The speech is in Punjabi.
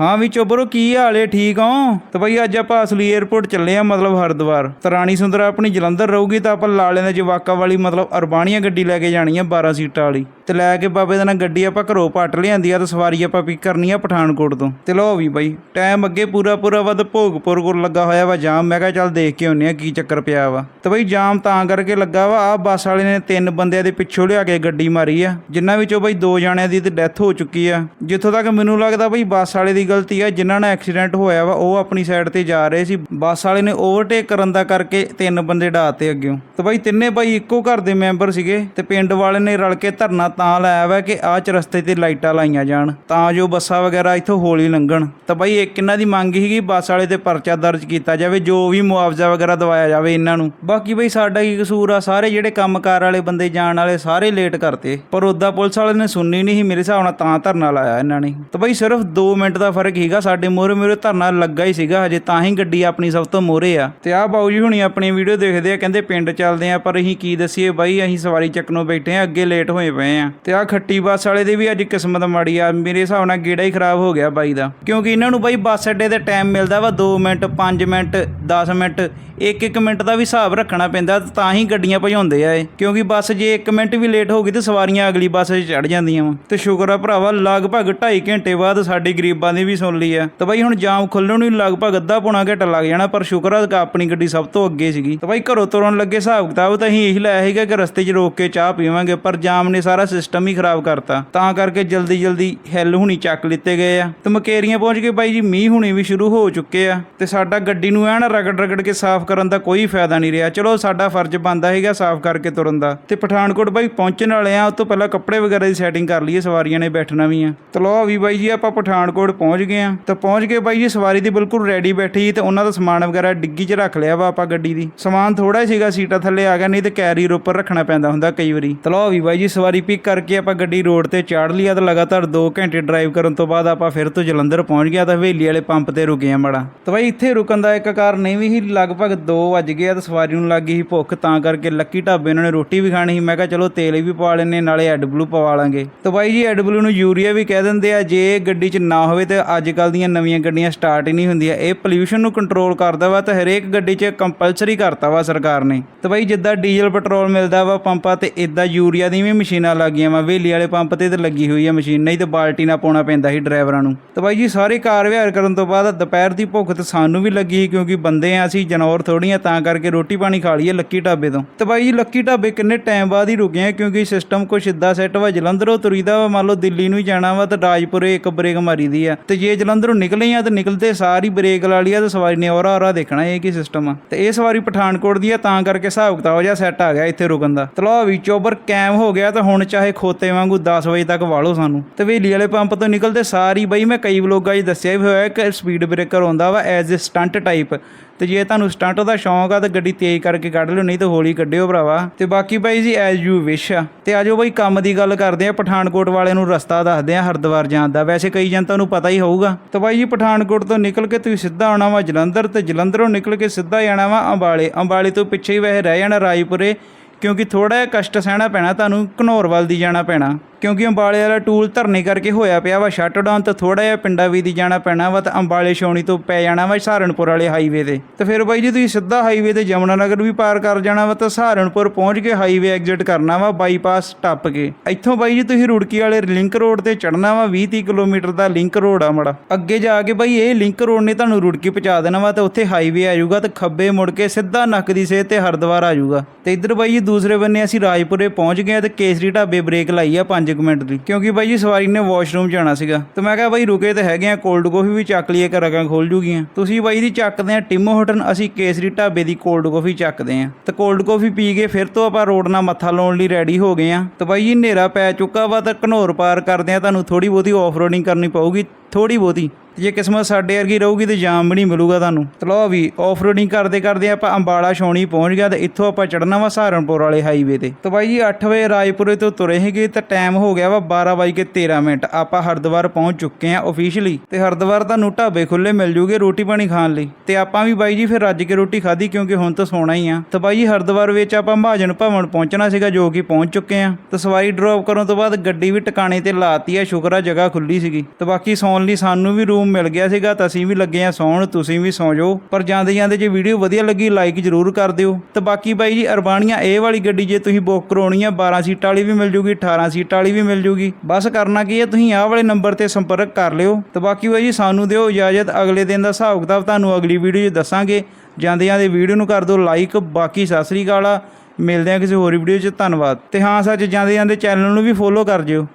ਹਾਂ ਵੀ ਚੋਬਰੋ ਕੀ ਹਾਲ ਏ ਠੀਕ ਹੋ? ਤੇ ਬਈ ਅੱਜ ਆਪਾਂ ਅਸਲੀ 에ਅਰਪੋਰਟ ਚੱਲੇ ਆ ਮਤਲਬ ਹਰਿਦੁਆਰ। ਤੇ ਰਾਣੀ ਸੁੰਦਰਾ ਆਪਣੀ ਜਲੰਧਰ ਰਹੂਗੀ, ਤਾਂ ਆਪਾਂ ਲਾਲੇ ਦੇ ਜਵਾਕਾ ਵਾਲੀ, ਮਤਲਬ ਅਰਬਾਨੀਆ ਗੱਡੀ ਲੈ ਕੇ ਜਾਣੀ ਆ 12 ਸੀਟਾਂ ਵਾਲੀ। ਤੇ ਲੈ ਕੇ ਬਾਬੇ ਦੇ ਨਾਲ ਗੱਡੀ ਆਪਾਂ ਘਰੋਂ ਪੱਟ ਲਿਆਂਦੀ ਆ, ਤੇ ਸਵਾਰੀ ਆਪਾਂ ਪਿਕ ਕਰਨੀ ਆ ਪਠਾਨਕੋਟ ਤੋਂ। ਤੇ ਲਓ ਵੀ ਬਈ ਟਾਈਮ ਅੱਗੇ ਪੂਰਾ ਪੂਰਾ ਵੱਧ ਭੋਗਪੁਰ ਕੋਲ ਲੱਗਾ ਹੋਇਆ ਵਾ ਜਾਮ। ਮੈਂ ਕਿਹਾ ਚੱਲ ਦੇਖ ਕੇ ਆਉਂਦੇ ਆ ਕੀ ਚੱਕਰ ਪਿਆ ਵਾ। ਤੇ ਬਈ ਜਾਮ ਤਾਂ ਕਰਕੇ ਲੱਗਾ ਵਾ ਆ ਬੱਸ ਵਾਲੇ ਨੇ ਤਿੰਨ ਬੰਦਿਆਂ ਦੇ ਪਿੱਛੋਂ ਲਿਆ ਕੇ ਗੱਡੀ ਮਾਰੀ ਆ। ਜਿਨ੍ਹਾਂ ਵਿੱਚੋਂ ਬਈ ਦੋ ਜਣਿਆਂ ਦੀ ਤੇ ਡੈਥ ਹੋ ਚੁੱਕੀ ਆ। ਜਿੱਥੋਂ ਤੱਕ ਮੈਨੂੰ ਲੱਗਦਾ ਬਈ ਬੱਸ ਵਾਲੇ ਦੀ ਗਲਤੀ ਆ, ਜਿਨ੍ਹਾਂ ਨਾਲ ਐਕਸੀਡੈਂਟ ਹੋਇਆ ਵਾ, ਉਹ ਆਪਣੀ ਸਾਈਡ ਤੇ ਜਾ ਰਹੇ ਸੀ। ਬੱਸ ਵਾਲੇ ਨੇ ਓਵਰਟੇਕ ਕਰਨ ਦਾ ਕਰਕੇ ਤਿੰਨ ਬੰਦੇ ਢਾਤੇ ਅੱਗਿਓਂ ਤੇ ਬਈ ਤਿੰਨੇ ਬਾਈ ਇੱਕੋ ਘਰ ਦੇ ਮੈਂਬਰ ਸੀਗੇ ਤੇ ਪਿੰਡ ਵਾਲੇ ਨੇ ਰਲ ਕੇ ਧਰਨਾ ਤਾਂ ਲਾਇਆ ਵਾ ਕਿ ਆਹ ਰਸਤੇ ਤੇ ਲਾਈਟਾਂ ਲਾਈਆਂ ਜਾਣ, ਤਾਂ ਜੋ ਬੱਸਾਂ ਵਗੈਰਾ ਇੱਥੋਂ ਹੌਲੀ ਲੰਘਣ। ਤਾਂ ਬਈ ਇੱਕ ਇਹਨਾਂ ਦੀ ਮੰਗ ਸੀਗੀ, ਬੱਸ ਵਾਲੇ ਤੇ ਪਰਚਾ ਦਰਜ ਕੀਤਾ ਜਾਵੇ, ਜੋ ਵੀ ਮੁਆਵਜ਼ਾ ਵਗੈਰਾ ਦਵਾਇਆ ਜਾਵੇ ਇਹਨਾਂ ਨੂੰ। ਬਾਕੀ ਬਈ ਸਾਡਾ ਕੀ ਕਸੂਰ ਆ, ਸਾਰੇ ਜਿਹੜੇ ਕੰਮਕਾਰ ਵਾਲੇ ਬੰਦੇ ਜਾਣ ਵਾਲੇ ਸਾਰੇ ਲੇਟ ਕਰਤੇ। ਪਰ ਉਦਾਂ ਪੁਲਿਸ ਵਾਲੇ ਨੇ ਸੁਣਨੀ ਨਹੀਂ ਸੀ, ਮੇਰੇ ਹਿਸਾਬ ਨਾਲ ਤਾਂ ਧਰਨਾ ਲਾਇਆ ਇਹਨਾਂ ਨੇ। ਤਾਂ ਬਈ ਸਿਰਫ 2 ਮਿੰਟ ਦਾ ਫ਼ਰਕ ਹੀਗਾ ਸਾਡੇ ਮੋਰੇ ਮੋਰੇ ਧਰਨਾ ਲੱਗਾ ਹੀ ਸੀਗਾ, ਹਜੇ ਤਾਂ ਹੀ ਗੱਡੀ ਆਪਣੀ ਸਭ ਤੋਂ ਮੋਰੇ ਆ। ਤੇ ਆਹ ਬਾਊ ਜੀ ਹੁਣੀ ਆਪਣੀ ਵੀਡੀਓ ਦੇਖਦੇ ਆ, ਕਹਿੰਦੇ ਪਿੰਡ ਚੱਲਦੇ ਆ, ਪਰ ਅਸੀਂ ਕੀ ਦਸੀਏ ਬਾਈ, ਅਸੀਂ ਸਵਾਰੀ ਚੱਕਣੋਂ ਬੈਠੇ ਆ, ਅੱਗੇ ਲੇਟ ਹੋਏ ਪਏ ਆ। ਤੇ ਆਹ ਖੱਟੀ ਬੱਸ ਵਾਲੇ ਦੀ ਵੀ ਅੱਜ ਕਿਸਮਤ ਮਾੜੀ ਆ, ਮੇਰੇ ਹਿਸਾਬ ਨਾਲ ਗੇੜਾ ਹੀ ਖਰਾਬ ਹੋ ਗਿਆ ਬਾਈ ਦਾ। ਕਿਉਂਕਿ ਇਹਨਾਂ ਨੂੰ ਬਾਈ ਬੱਸ ਅੱਡੇ ਤੇ ਟਾਈਮ ਮਿਲਦਾ ਵਾ 2 ਮਿੰਟ 5 ਮਿੰਟ 10 ਮਿੰਟ ਇੱਕ ਇੱਕ ਮਿੰਟ ਦਾ ਵੀ ਹਿਸਾਬ ਰੱਖਣਾ ਪੈਂਦਾ, ਤਾਂ ਹੀ ਗੱਡੀਆਂ ਭਜਾਉਂਦੇ ਆ ਇਹ। ਕਿਉਂਕਿ ਬੱਸ ਜੇ 1 ਮਿੰਟ ਵੀ ਲੇਟ ਹੋ ਗਈ ਤੇ ਸਵਾਰੀਆਂ ਅਗਲੀ ਬੱਸ 'ਚ ਚੜ ਜਾਂਦੀਆਂ ਵਾ। ਤੇ ਸ਼ੁਕਰ ਆ ਭਰਾਵਾ, ਲਗਭਗ 2.5 ਘੰਟੇ ਬਾਅਦ ਸਾਡੇ ਗਰੀਬਾਂ ਦੀ ਵੀ ਸੁਣ ਲਈ ਆ। ਤਾਂ ਬਾਈ ਹੁਣ ਜਾਮ ਖੁੱਲਣ ਨੂੰ ਲਗਭਗ ਅੱਧਾ ਪੌਣਾ ਘੰਟਾ ਲੱਗ ਜਾਣਾ, ਪਰ ਸ਼ੁਕਰ ਆ ਕਿ ਆਪਣੀ ਗੱਡੀ ਸਭ ਤੋਂ ਅੱਗੇ ਸੀਗੀ। ਤੇ ਬਾਈ ਘਰੋਂ ਤੁਰਨ ਲੱਗੇ ਹਿਸਾਬ ਕਿਤਾਬ ਤਾਂ ਅਸੀਂ ਇਹੀ ਲਾਇਆ ਸੀਗਾ ਕਿ ਰਸਤੇ 'ਚ ਰੋਕ ਕੇ ਚਾਹ ਪੀਵਾਂਗੇ, ਪਰ ਜਾਮ ਨੇ ਸਾਰਾ ਸਿਸਟਮ ਹੀ ਖਰਾਬ ਕਰਤਾ। ਤਾਂ ਕਰਕੇ ਜਲਦੀ ਜਲਦੀ ਹਿੱਲ ਹੁਣੀ ਚੱਕ ਲਿੱਤੇ ਗਏ ਆ। ਤੇ ਮਕੇਰੀਆਂ ਪਹੁੰਚ ਕੇ ਬਾਈ ਜੀ, ਮੀਂਹ ਹੁਣੀ ਵੀ ਸ਼ੁਰੂ ਹੋ ਚੁੱਕੇ ਆ। ਤੇ ਸਾਡਾ ਗੱਡੀ ਨੂੰ ਐਨ ਰਗੜ ਰਗੜ ਕੇ ਸਾਫ਼ ਕਰਨ ਦਾ ਕੋਈ ਫਾਇਦਾ ਨਹੀਂ ਰਿਹਾ। ਚਲੋ ਸਾਡਾ ਫਰਜ਼ ਬਣਦਾ ਹੈਗਾ ਸਾਫ਼ ਕਰਕੇ ਤੁਰਨ ਦਾ। ਤੇ ਪਠਾਨਕੋਟ ਬਾਈ ਪਹੁੰਚਣ ਵਾਲੇ ਆ ਉਸ ਤੋਂ ਪਹਿਲਾਂ ਕੱਪੜੇ ਵਗੈਰਾ ਦੀ ਸੈਟਿੰਗ ਕਰ ਲਈਏ, ਸਵਾਰੀਆਂ ਨੇ ਬੈਠਣਾ ਵੀ ਆ। ਤੇ ਲਓ ਵੀ ਬਾਈ ਜੀ, ਆਪਾਂ ਪਠਾਨਕੋਟ ਪਹੁੰਚ ਗਏ ਆ। ਤਾਂ ਪਹੁੰਚ ਕੇ ਬਾਈ ਜੀ ਸਵਾਰੀ ਦੀ ਬਿਲਕੁਲ ਰੈਡੀ ਬੈਠੀ ਤੇ ਉਹਨਾਂ ਦਾ ਸਮਾਨ ਵਗੈਰਾ ਡਿੱਗੀ 'ਚ ਰੱਖ ਲਿਆ ਵਾ ਆਪਾਂ ਗੱਡੀ ਦੀ। ਸਮਾਨ ਥੋੜਾ ਸੀਗਾ, ਸੀਟਾਂ ਥੱਲੇ ਆ ਗਿਆ, ਨਹੀਂ ਤੇ ਕੈਰੀਅਰ ਉੱਪਰ ਰੱਖਣਾ ਪੈਂਦਾ ਹੁੰਦਾ ਕਈ ਵਾਰੀ। ਤੇ ਵੀ ਬਾਈ ਜੀ ਸਵਾਰੀ ਪਿਕ ਕਰਕੇ ਆਪਾਂ ਗੱਡੀ ਰੋਡ ਤੇ ਚਾੜ ਲਈ ਆ ਲਗਾਤਾਰ 2 ਘੰਟੇ ਡਰਾਈਵ ਕਰਨ ਤੋਂ ਬਾਅਦ ਆਪਾਂ ਫਿਰ ਤੋਂ ਜਲੰਧਰ ਪਹੁੰਚ ਗਿਆ ਤਾਂ ਹਵੇਲੀ ਵਾਲੇ ਪੰਪ ਤੇ ਰੁਕੇ ਆ ਮੜਾ। ਤੇ ਬਾਈ ਇੱਥੇ ਰੁਕਣ ਦਾ ਇੱਕ ਕਾਰਨ ਨਹੀਂ ਵੀ ਸੀ, ਲਗਭਗ 2 ਵੱਜ ਗਏ ਆ ਤੇ ਸਵਾਰੀ ਨੂੰ ਲੱਗ ਗਈ ਸੀ ਭੁੱਖ, ਤਾਂ ਕਰਕੇ ਲੱਕੀ ਢਾਬੇ ਉਹਨਾਂ ਨੇ ਰੋਟੀ ਵੀ ਖਾਣੀ ਸੀ। ਮੈਂ ਕਿਹਾ ਚਲੋ ਤੇਲ ਵੀ ਪਵਾ ਲੈਨੇ ਨਾਲੇ ਐਡ ਬਲੂ ਪਵਾ ਲਾਂਗੇ। ਤਾਂ ਬਾਈ ਜੀ ਐਡ ਬਲੂ ਨੂੰ ਯੂਰੀਆ ਵੀ ਕਹਿ ਦਿੰਦੇ ਆ, ਜੇ ਗੱਡੀ 'ਚ ਨਾ ਹੋਵੇ ਤੇ ਅੱਜ ਕੱਲ ਦੀਆਂ ਨਵੀਆਂ ਗੱਡੀਆਂ ਸਟਾਰਟ ਹੀ ਨਹੀਂ ਹੁੰਦੀਆਂ। ਇਹ ਪੋਲਿਊਸ਼ਨ ਨੂੰ ਕੰਟਰੋਲ ਕਰਦਾ ਵਾ ਤੇ ਹਰੇਕ ਗੱਡੀ 'ਚ ਕੰਪਲਸਰੀ ਕਰਤਾ ਵਾ ਸਰਕਾਰ ਨੇ। ਤੇ ਬਾਈ ਜਿੱਦਾਂ ਡੀਜ਼ਲ ਪੈਟਰੋਲ ਮਿਲਦਾ ਵਾ ਪੰਪਾਂ ਤੇ ਇਦਾਂ ਯੂਰੀਆ ਦੀ ਵੀ ਮਸ਼ੀਨਾਂ ਲੱਗੀਆਂ ਵਾ। ਵੇਲੀ ਵਾਲੇ ਪੰਪ ਤੇ ਤੇ ਲੱਗੀ ਹੋਈ ਆ ਮਸ਼ੀਨ, ਨਹੀਂ ਤੇ ਬਾਲਟੀ ਨਾਲ ਪਾਉਣਾ ਪੈਂਦਾ ਸੀ ਡਰਾਈਵਰਾਂ ਨੂੰ। ਤੇ ਬਾਈ ਜੀ ਸਾਰੇ ਕਾਰ ਵਿਹਾਰ ਕਰਨ ਤੋਂ ਬਾਅਦ ਦੁਪਹਿਰ ਦੀ ਭੁੱਖ ਤੇ ਸਾਨੂੰ ਵੀ ਲੱਗੀ ਸੀ ਕਿਉਂਕਿ ਬੰਦੇ ਆ ਅਸੀਂ ਜਾਨਵਰ ਥੋੜੀਆਂ ਤਾਂ ਕਰਕੇ ਰੋਟੀ ਪਾਣੀ ਖਾ ਲਈਏ ਲੱਕੀ ਢਾਬੇ ਤੋਂ। ਤੇ ਬਾਈ ਜੀ ਲੱਕੀ ਢਾਬੇ ਕਿੰਨੇ ਟਾਈਮ ਬਾਅਦ ਹੀ ਰੁਕੇ ਆ ਕਿਉਂਕਿ ਸਿਸਟਮ ਕੁਛ ਇਦਾਂ ਸੈੱਟ ਵਾ ਜਲੰਧਰੋਂ ਤੁਰੀਦਾ ਵਾ, ਮੰਨ ਲਓ ਦਿੱਲੀ ਨੂੰ ਹੀ ਜਾਣਾ ਵਾ ਤੇ ਰਾਜਪੁਰੇ ਇੱਕ ਬ੍ਰੇਕ ਮਾਰੀ ਦੀ ਆ। ਤੇ ਜੇ ਜਲੰਧਰੋਂ ਨਿਕਲੇ ਆ ਤੇ ਨਿਕਲਦੇ ਸਾਰੀ ਬ੍ਰੇਕ ਲਾ ਲਈ ਆ ਤੇ ਸਵਾਰੀ ਨੇ ਔਰਾ ਔਰਾ ਦੇਖਣਾ ਇਹ ਕੀ ਸਿਸਟਮ ਆ। ਤੇ ਇਹ ਸਵਾਰੀ ਪਠਾਨਕੋਟ ਦੀ ਆ, ਤਾਂ ਕਰਕੇ ਹਿਸਾਬ ਕਿਤਾਬ ਜਿਹਾ ਸੈੱਟ ਆ ਗਿਆ ਇੱਥੇ ਰੁਕਣ ਦਾ। ਤਲੋ ਵਿੱਚ ਚੋਬਰ ਕੈਮ ਹੋ ਗਿਆ ਤਾਂ ਹੁਣ ਚਾਹੇ ਖੋਤੇ ਵਾਂਗੂ 10 ਵਜੇ ਤੱਕ ਵਾਲੋ ਸਾਨੂੰ। ਤੇ ਵੇਲੀ ਵਾਲੇ ਪੰਪ ਤੋਂ ਨਿਕਲਦੇ ਸਾਰੀ ਬਈ ਮੈਂ ਕਈ ਵਲੋਗਾਂ 'ਚ ਦੱਸਿਆ ਵੀ ਹੋਇਆ ਕਿ ਸਪੀਡ ਬ੍ਰੇਕਰ ਹੁੰਦਾ ਵਾ ਐਜ਼ ਅ ਸਟੰਟ ਟਾਈਪ ਤੇ ਜੇ ਤੁਹਾਨੂੰ ਸਟੰਟ ਦਾ ਸ਼ੌਂਕ ਆ ਤਾਂ ਗੱਡੀ ਤੇਜ਼ ਕਰਕੇ ਕੱਢ ਲਿਓ, ਨਹੀਂ ਤਾਂ ਹੌਲੀ ਕੱਢਿਓ ਭਰਾਵਾ। ਤੇ ਬਾਕੀ ਬਾਈ ਜੀ ਐਜ਼ ਯੂ ਵਿਸ਼ ਆ। ਤੇ ਆਜੋ ਬਾਈ, ਕੰਮ ਦੀ ਗੱਲ ਕਰਦੇ ਆ, ਪਠਾਨਕੋਟ ਵਾਲੇ ਨੂੰ ਰਸਤਾ ਦੱਸਦੇ ਆ ਹਰਿਦੁਆਰ ਜਾਣ ਦਾ। ਵੈਸੇ ਕਈ ਜਨਤਾ ਨੂੰ ਪਤਾ ਹੀ ਹੋਊਗਾ। ਤਾਂ ਬਾਈ ਜੀ, ਪਠਾਨਕੋਟ ਤੋਂ ਨਿਕਲ ਕੇ ਤੁਸੀਂ ਸਿੱਧਾ ਆਉਣਾ ਵਾ ਜਲੰਧਰ ਤੇ ਜਲੰਧਰੋਂ ਨਿਕਲ ਕੇ ਸਿੱਧਾ ਜਾਣਾ ਵਾ ਅੰਬਾਲੇ। ਅੰਬਾਲੇ ਤੋਂ ਪਿੱਛੇ ਹੀ ਵੈਸੇ ਰਹਿ ਜਾਣਾ ਰਾਜਪੁਰੇ, ਕਿਉਂਕਿ ਥੋੜਾ ਜਿਹਾ ਕਸ਼ਟ ਸਹਿਣਾ ਪੈਣਾ, ਤੁਹਾਨੂੰ ਘਨੌਰ ਵੱਲ ਦੀ ਜਾਣਾ ਪੈਣਾ। ਕਿਉਂਕਿ ਅੰਬਾਲੇ ਵਾਲਾ ਟੂਲ ਧਰਨੇ ਕਰਕੇ ਹੋਇਆ ਪਿਆ ਵਾ ਸ਼ਟ ਡਾਊਨ ਤੇ ਥੋੜਾ ਜਿਹਾ ਪਿੰਡਾਂ ਵੀ ਦੀ ਜਾਣਾ ਪੈਣਾ ਵਾ ਤਾਂ ਅੰਬਾਲੇ ਛਾਉਣੀ ਤੋਂ ਪੈ ਜਾਣਾ ਵਾ ਸਹਾਰਨਪੁਰ ਵਾਲੇ ਹਾਈਵੇ ਤੇ ਤੇ ਫਿਰ ਬਾਈ ਜੀ ਤੁਸੀਂ ਸਿੱਧਾ ਹਾਈਵੇ ਤੇ ਜਮਨਾ ਨਗਰ ਵੀ ਪਾਰ ਕਰ ਜਾਣਾ ਵਾ ਤਾਂ ਸਹਾਰਨਪੁਰ ਪਹੁੰਚ ਕੇ ਹਾਈਵੇ ਐਗਜ਼ਿਟ ਕਰਨਾ ਵਾ ਬਾਈਪਾਸ ਟੱਪ ਕੇ। ਇੱਥੋਂ ਬਾਈ ਜੀ ਤੁਸੀਂ ਰੁੜਕੀ ਵਾਲੇ ਲਿੰਕ ਰੋਡ ਤੇ ਚੜਨਾ ਵਾ 20 30 ਕਿਲੋਮੀਟਰ ਦਾ ਲਿੰਕ ਰੋਡ ਆ ਮੜਾ। ਅੱਗੇ ਜਾ ਕੇ ਬਾਈ ਇਹ ਲਿੰਕ ਰੋਡ ਨੇ ਤੁਹਾਨੂੰ ਰੁੜਕੀ ਪਹੁੰਚਾ ਦੇਣਾ ਵਾ ਤੇ ਉੱਥੇ ਹਾਈਵੇ ਆ ਜਾਊਗਾ ਤੇ ਖੱਬੇ ਮੁੜ ਕੇ ਸਿੱਧਾ ਨੱਕ ਦੀ ਸੇਧ ਤੇ ਹਰਿਦੁਆਰ ਆ ਜਾਊਗਾ। ਤੇ ਇੱਧਰ ਬਾਈ ਜੀ ਦੂਸਰੇ ਬੰਨੇ ਅਸੀਂ ਰਾਜਪੁਰੇ ਪਹੁੰਚ ਗਏ ਆ ਤੇ ਕੇਸਰੀ ਢਾਬੇ ਬ੍ਰੇਕ ਲਾਈ ਆ 5 ਮਿੰਟ ਦੀ। ਕਿਉਂਕਿ ਬਾਈ ਜੀ ਸਵਾਰੀ ਨੇ ਵਾਸ਼ਰੂਮ ਜਾਣਾ ਸੀਗਾ। ਤੇ ਮੈਂ ਕਿਹਾ ਬਾਈ ਰੁਕੇ ਤੇ ਹੈਗੇ ਆ ਕੋਲਡ ਕਾਫੀ ਵੀ ਚੱਕ ਲਈਏ, ਘਰਾਂ ਖੋਲ ਜੂਗੀਆਂ। ਤੁਸੀਂ ਬਾਈ ਦੀ ਚੱਕਦੇ ਆ ਟਿਮੋ ਹਟਨ ਅਸੀਂ ਕੇਸਰੀ ਢਾਬੇ ਦੀ ਕੋਲਡ ਕਾਫੀ ਚੱਕਦੇ ਆ। ਤੇ ਕੋਲਡ ਕਾਫੀ ਪੀ ਕੇ ਫਿਰ ਤੋਂ ਆਪਾਂ ਰੋਡ ਨਾਲ ਮੱਥਾ ਲਾਉਣ ਲਈ ਰੈਡੀ ਹੋ ਗਏ ਆ। ਤੇ ਬਾਈ ਜੀ ਹਨੇਰਾ ਪੈ ਚੁੱਕਾ ਵਾ ਤਾਂ ਘਨੌਰ ਪਾਰ ਕਰਦੇ ਆ, ਤੁਹਾਨੂੰ ਥੋੜੀ ਬਹੁਤੀ ਆਫ ਰੋਡਿੰਗ ਕਰਨੀ ਪਊਗੀ। ਥੋੜੀ ਬਹੁਤੀ। ਜੇ ਕਿਸਮਤ ਸਾਡੇ ਵਰਗੀ ਰਹੂਗੀ ਤੇ ਜਾਮ ਵੀ ਨਹੀਂ ਮਿਲੂਗਾ ਤੁਹਾਨੂੰ। ਤੇ ਲਓ ਵੀ ਆਫ ਰੋਡਿੰਗ ਕਰਦੇ ਕਰਦੇ ਆਪਾਂ ਅੰਬਾਲਾ ਛਾਉਣੀ ਪਹੁੰਚ ਗਿਆ ਤੇ ਇੱਥੋਂ ਆਪਾਂ ਚੜਨਾ ਵਾ ਸਹਾਰਨਪੁਰ ਵਾਲੇ ਹਾਈਵੇ ਤੇ। ਤੇ ਬਾਈ ਜੀ 8 ਵਜੇ ਰਾਜਪੁਰੇ ਤੋਂ ਤੁਰੇ ਸੀਗੇ ਤੇ ਟਾਈਮ ਹੋ ਗਿਆ ਵਾ 12 ਵਜੇ ਕੇ 13 ਮਿੰਟ। ਆਪਾਂ ਹਰਿਦੁਆਰ ਪਹੁੰਚ ਚੁੱਕੇ ਆ ਆਫੀਸ਼ੀਅਲੀ ਤੇ ਹਰਿਦੁਆਰ ਤੁਹਾਨੂੰ ਢਾਬੇ ਖੁੱਲੇ ਮਿਲ ਜੂਗੇ ਰੋਟੀ ਪਾਣੀ ਖਾਣ ਲਈ। ਤੇ ਆਪਾਂ ਵੀ ਬਾਈ ਜੀ ਫਿਰ ਰੱਜ ਕੇ ਰੋਟੀ ਖਾਧੀ ਕਿਉਂਕਿ ਹੁਣ ਤਾਂ ਸੋਣਾ ਹੀ ਆ। ਤੇ ਬਾਈ ਜੀ, ਹਰਿਦੁਆਰ ਵਿੱਚ ਆਪਾਂ ਮਹਾਜਨ ਭਵਨ ਪਹੁੰਚਣਾ ਸੀਗਾ ਜੋ ਕਿ ਪਹੁੰਚ ਚੁੱਕੇ ਆ ਤੇ ਸਵਾਰੀ ਡ੍ਰੌਪ ਕਰਨ ਤੋਂ ਬਾਅਦ ਗੱਡੀ ਵੀ ਟਿਕਾਣੇ ਤੇ ਲਾਤੀ ਆ, ਸ਼ੁਕਰ ਆ ਜਗ੍ਹਾ ਖੁੱਲੀ ਸੀਗੀ। ਤੇ ਬਾਕੀ ਸੌਣ ਲਈ ਸਾਨੂੰ ਵੀ ਰੂਮ ਮਿਲ ਗਿਆ ਸੀਗਾ ਤਾਂ ਅਸੀਂ ਵੀ ਲੱਗੇ ਆ ਸੌਣ, ਤੁਸੀਂ ਵੀ ਸੌਂ ਜਾਓ। ਪਰ ਜਾਂਦੇ ਜਾਂਦੇ ਜੇ ਵੀਡੀਓ ਵਧੀਆ ਲੱਗੀ ਲਾਈਕ ਜ਼ਰੂਰ ਕਰ ਦਿਓ। ਤੇ ਬਾਕੀ ਬਾਈ ਜੀ, ਅਰਬਾਨੀਆ ਇਹ ਵਾਲੀ ਗੱਡੀ ਜੇ ਤੁਸੀਂ ਬੁੱਕ ਕਰਾਉਣੀ ਆ 12 ਸੀਟਾਂ ਵਾਲੀ ਵੀ ਮਿਲ ਜੂਗੀ 18 ਸੀਟਾਂ ਵਾਲੀ ਵੀ ਮਿਲ ਜੂਗੀ। ਬਸ ਕਰਨਾ ਕੀ ਹੈ ਤੁਸੀਂ ਆਹ ਵਾਲੇ ਨੰਬਰ ਤੇ ਸੰਪਰਕ ਕਰ ਲਿਓ। ਤੇ ਬਾਕੀ ਬਾਈ ਜੀ, ਸਾਨੂੰ ਦਿਓ ਇਜਾਜ਼ਤ, ਅਗਲੇ ਦਿਨ ਦਾ ਹਿਸਾਬ ਕਿਤਾਬ ਤੁਹਾਨੂੰ ਅਗਲੀ ਵੀਡੀਓ 'ਚ ਦੱਸਾਂਗੇ। ਜਾਂਦੇ ਜਾਂਦੇ ਵੀਡੀਓ ਨੂੰ ਕਰ ਦਿਓ ਲਾਈਕ ਬਾਕੀ ਸਤਿ ਸ੍ਰੀ ਅਕਾਲ ਆ। ਮਿਲਦੇ ਆ ਕਿਸੇ ਹੋਰ ਵੀਡੀਓ 'ਚ, ਧੰਨਵਾਦ। ਤੇ ਹਾਂ, ਸੱਚ, ਜਾਂਦੇ ਜਾਂਦੇ ਚੈਨਲ ਨੂੰ ਵੀ ਫੋਲੋ ਕਰ ਜਿਓ।